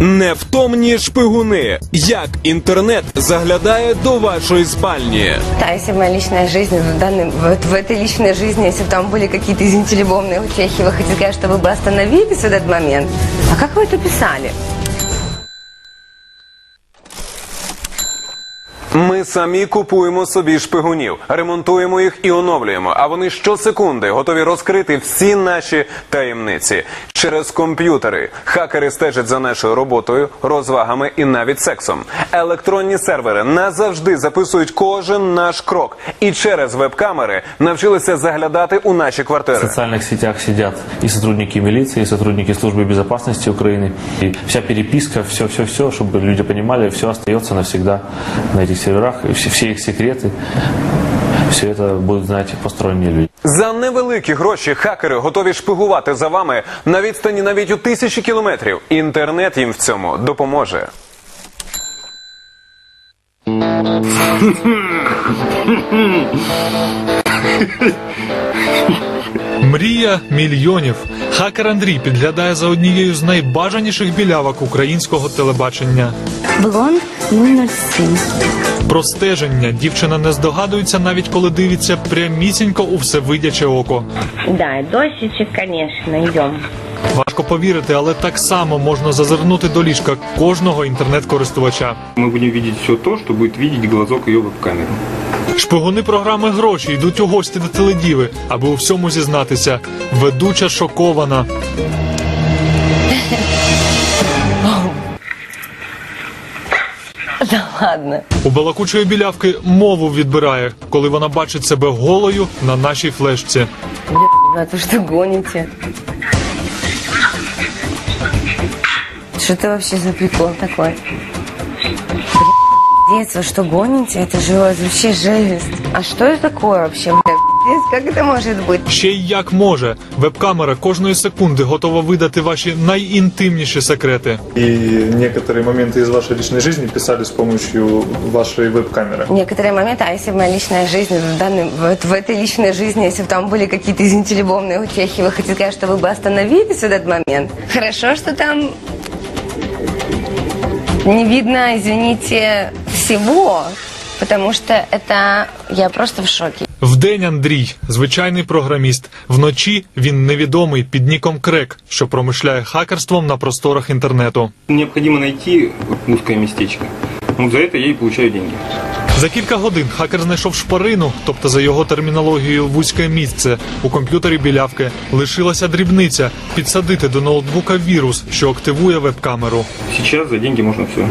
Невтомні шпигуни. Як інтернет заглядає до вашої спальні? Да, если моя личная жизнь, в, данный, вот в этой личной жизни, если бы там были какие-то, извините, любовные утехи, вы хотите сказать, что вы бы остановились в этот момент? А как вы это писали? самі купуємо собі шпигунів, ремонтуємо їх і оновлюємо. А вони щосекунди готові розкрити всі наші таємниці через комп'ютери. Хакери стежать за нашою роботою, розвагами і навіть сексом. Електронні сервери назавжди записують кожен наш крок, і через веб-камери навчилися заглядати у наші В квартири. социальных сетях сидят и сотрудники милиции, и сотрудники службы безопасности Украины. И вся переписка, все-все-все, чтобы люди понимали, все остается навсегда на этих серверах. И все, все их секреты, все это будут знать посторонні люди. За невеликі гроші хакери готові шпигувати за вами на відстані навіть у тисячі кілометрів. Інтернет їм в цьому допоможе. Мрія мільйонів. Хакер Андрій підглядає за однією з найбажаніших білявок українського телебачення. Блонд 007. Про стеження дівчина не здогадується, навіть коли дивиться прямісінько у всевидяче око. Да, досичек, конечно, идем. Важко повірити, але так само можна зазирнути до ліжка кожного інтернет-користувача. Мы будем видеть все то, что будет видеть глазок ее веб-камеры. Шпигуни програми гроші йдуть у гості до теледіви, аби у всьому зізнатися. Ведуча шокована. Да ладно. У балакучої білявки мову відбирає, коли вона бачить себе голою на нашій флешці. Блядь, вы что гоните? Что это вообще за прикол такой? Блядь, вы что гоните? Это же вообще жесть. А что это такое вообще, блядь? Как это может быть? Ще й як може. Веб-камера кожної секунди готова видати ваші найінтимніші секрети. И некоторые моменты из вашей личной жизни писали с помощью вашей веб-камеры. Некоторые моменты, а если бы моя личная жизнь, в, данный, вот в этой личной жизни, если бы там были какие-то, извините, любовные утехи, вы хотите сказать, что вы бы остановились в этот момент? Хорошо, что там не видно, извините, всего, потому что это я просто в шоке. Вдень Андрій, звичайний програміст. Вночі він невідомий під ніком Крек, що промишляє хакерством на просторах інтернету. Необходимо найти узкое местечко. Вот за это я и получаю деньги. За кілька годин хакер знайшов шпарину, тобто за його термінологією вузьке місце. У комп'ютері білявки лишилася дрібниця підсадити до ноутбука вірус, що активує веб-камеру. Сейчас за деньги можно все.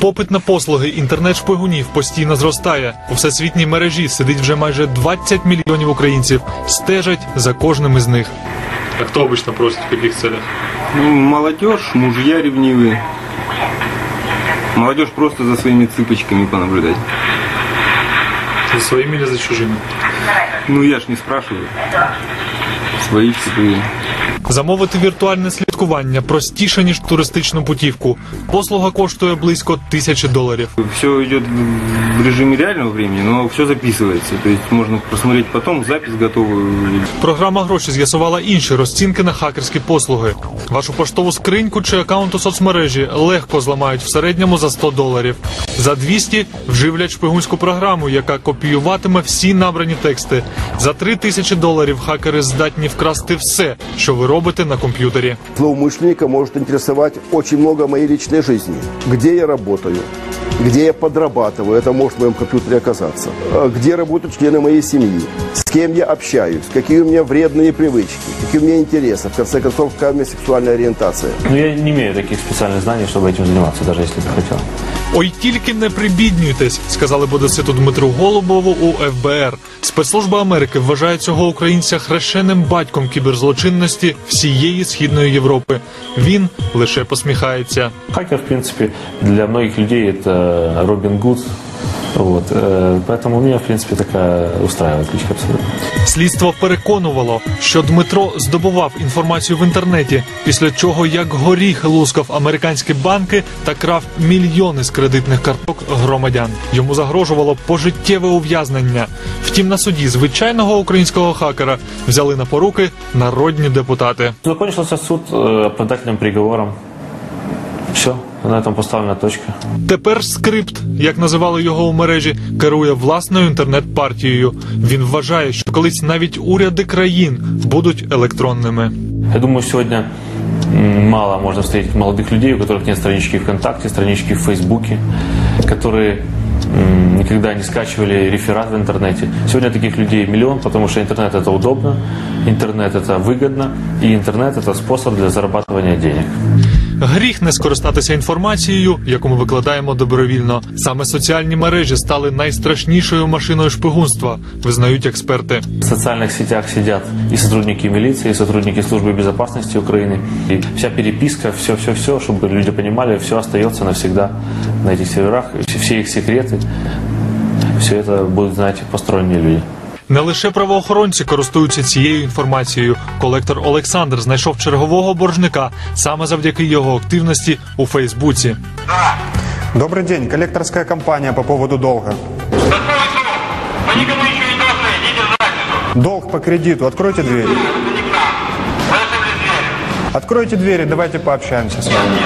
Попит на послуги інтернет-шпигунів постійно зростає. У всесвітній мережі сидить вже майже 20 мільйонів українців. Стежать за кожним із них. А хто обично просить в яких целях? Ну, молодежь, мужья ревнивые. Молодежь просто за своими цыпочками понаблюдать. За своїми чи за чужими? Ну, я ж не спрашиваю. Свои чужие. Замовити віртуальне слідкування простіше ніж туристичну путівку. Послуга коштує близько тисячі доларів. Все идет в режиме реального времени, но все записывается. То есть можно просмотреть потом запись готовую. Програма гроші з'ясувала інші розцінки на хакерські послуги. Вашу поштову скриньку чи аккаунт у соцмережі легко зламають в середньому за 100 доларів. За 200 вживлять шпигунську програму, яка копіюватиме всі набрані тексти. За 3 тисячі доларів хакери здатні вкрасти все, що ви робите на комп'ютері. Злоумышленника может интересовать очень много моей личной жизни. Где я работаю, где я подрабатываю, это может в моем компьютере оказаться. А Где работают члены моей семьи, с кем я общаюсь, какие у меня вредные привычки, какие у меня интересы, в конце концов, какая у меня сексуальная ориентация. Но я не имею таких специальных знаний, чтобы этим заниматься, даже если бы хотел. Ой, тільки не прибіднюйтесь, сказали Бодоситу Дмитру Голубову у ФБР. Спецслужба Америки вважає цього українця хрещеним батьком кіберзлочинності всієї східної Європи. Він лише посміхається. Хакер, в принципі для многих людей це Робін Гуд. Вот, э, поэтому меня, в принципе, такая устраивает кличка абсолютно. Слідство переконувало, що Дмитро здобував інформацію в інтернеті, після чого як горіх лускав американські банки та крав мільйони з кредитних карток громадян. Йому загрожувало пожиттєве ув'язнення. Втім, на суді звичайного українського хакера взяли на поруки народні депутати. Закончился суд э, оправдательным приговором. Все, на этом поставлена точка. Тепер скрипт, як називали його у мережі, керує власною інтернет-партією. Він вважає, що колись навіть уряди країн будуть електронними. Я думаю, сегодня м, мало можно встретить молодых людей, у которых нет странички ВКонтакте, странички в Фейсбуке, которые м, никогда не скачивали реферат в интернете. Сегодня таких людей миллион, потому что интернет это удобно, интернет это выгодно, и интернет это способ для зарабатывания денег. Гріх не скористатися інформацією, яку ми викладаємо добровільно. Саме соціальні мережі стали найстрашнішою машиною шпигунства, визнають експерти. В социальных сетях сидят и сотрудники милиции, и сотрудники службы безопасности Украины. И вся переписка, все-все-все, чтобы люди понимали, все остается навсегда на этих серверах, все- все их секреты. Все это будут знать посторонние люди. Не лише правоохоронці користуються цією інформацією. Колектор Олександр знайшов чергового боржника саме завдяки його активності у Фейсбуці. Добрый день. Коллекторская компания по поводу долга. Долг по кредиту. Откройте двери. Откройте двери, давайте пообщаемся с вами.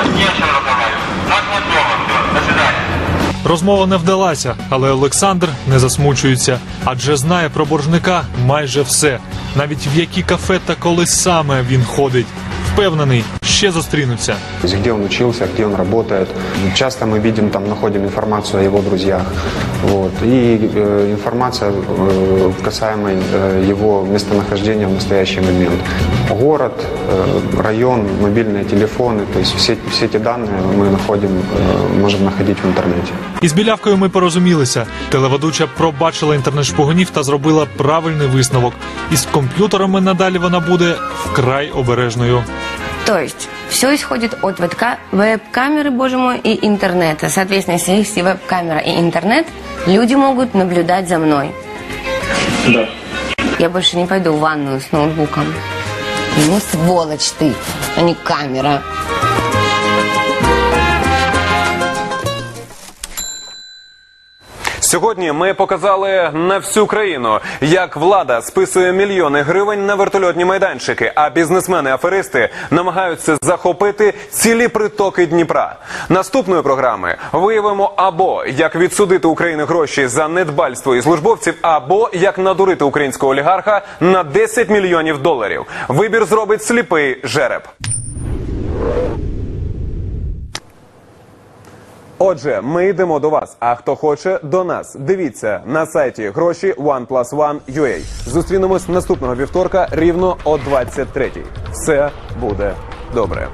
Розмова не вдалася, але Олександр не засмучується, адже знає про боржника майже все, навіть в які кафе та коли саме він ходить. Впевнений, ще зустрінуться. То есть где он учился, где он работает. Часто мы видим, там находим информацию о его друзьях. Вот. И э, информация э, касаемой э, его местонахождения в настоящий момент. Город, э, район, мобильные телефоны, то есть все, все эти данные мы находим, э, можем находить в интернете. Із білявкою ми порозумілися. Телеведуча пробачила інтернет-шпигунів та зробила правильний висновок. Із комп'ютерами надалі вона буде вкрай обережною. То есть все исходит от вебка- веб-камеры, боже мой, и интернета. Соответственно, если есть и веб-камера, и интернет, люди могут наблюдать за мной. Да. Я больше не пойду в ванную с ноутбуком. Ну, сволочь ты, а не камера. Сьогодні ми показали на всю країну, як влада списує мільйони гривень на вертольотні майданчики, а бізнесмени-аферисти намагаються захопити цілі притоки Дніпра. Наступної програми виявимо або як відсудити України гроші за недбальство і службовців, або як надурити українського олігарха на 10 мільйонів доларів. Вибір зробить сліпий жереб. Отже, ми йдемо до вас. А хто хоче до нас, дивіться на сайті гроші OnePlus1.ua. Зустрінемось наступного вівторка рівно о 23 Все буде добре.